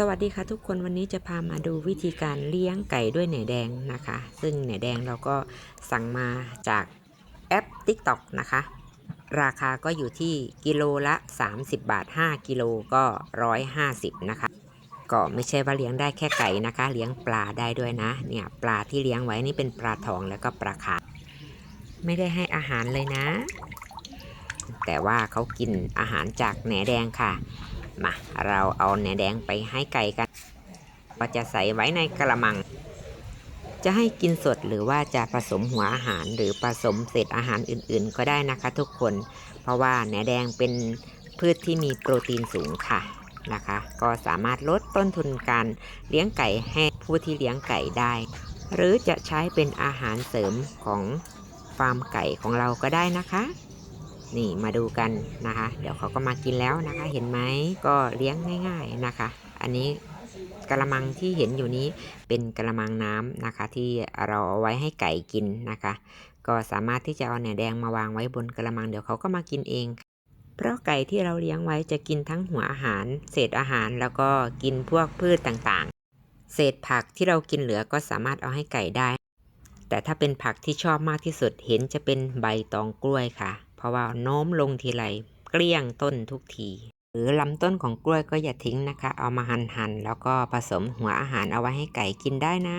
สวัสดีค่ะทุกคนวันนี้จะพามาดูวิธีการเลี้ยงไก่ด้วยแหนแดงนะคะ ซึ่งแหนแดงเราก็สั่งมาจากแอป TikTok นะคะ ราคาก็อยู่ที่กิโลละ 30 บาท 5 กิโลก็ 150 นะคะ ก็ไม่ใช่ว่าเลี้ยงได้แค่ไก่นะคะ เลี้ยงปลาได้ด้วยนะเนี่ยปลาที่เลี้ยงไว้นี่เป็นปลาทองแล้วก็ปลาขาไม่ได้ให้อาหารเลยนะ แต่ว่าเขากินอาหารจากแหนแดงค่ะ มาเราเอาเนื้อแดงไปให้ไก่กัน ก็จะใส่ไว้ในกระมัง จะให้กินสดหรือว่าจะผสมหัวอาหารหรือผสมเศษอาหารอื่นๆ ก็ได้นะคะทุกคน เพราะว่าเนื้อแดงเป็นพืชที่มีโปรตีนสูงค่ะนะคะ ก็สามารถลดต้นทุนการเลี้ยงไก่ให้ผู้ที่เลี้ยงไก่ได้ หรือจะใช้เป็นอาหารเสริมของฟาร์มไก่ของเราก็ได้นะคะ นี่มาดูกันนะคะ เดี๋ยวเขาก็มากินแล้วนะคะ เห็นไหมก็เลี้ยงง่าย ๆนะคะ อันนี้กระมังที่เห็นอยู่นี้เป็นกระมังน้ำนะคะ ที่เราเอาไว้ให้ไก่กินนะคะ ก็สามารถที่จะเอาแหนแดงมาวางไว้บนกระมังเดี๋ยวเขาก็มากินเอง เพราะไก่ที่เราเลี้ยงไว้จะกินทั้งหัวอาหาร เศษอาหารแล้วก็กินพวกพืชต่างๆ เศษผักที่เรากินเหลือก็สามารถเอาให้ไก่ได้ แต่ถ้าเป็นผักที่ชอบมากที่สุดเห็นจะเป็นใบตองกล้วยค่ะ เพราะว่าโน้มลงทีไรเกลี้ยงต้นทุกที หรือลำต้นของกล้วยก็อย่าทิ้งนะคะ เอามาหั่นๆแล้วก็ผสมหัวอาหารเอาไว้ให้ไก่กินได้นะ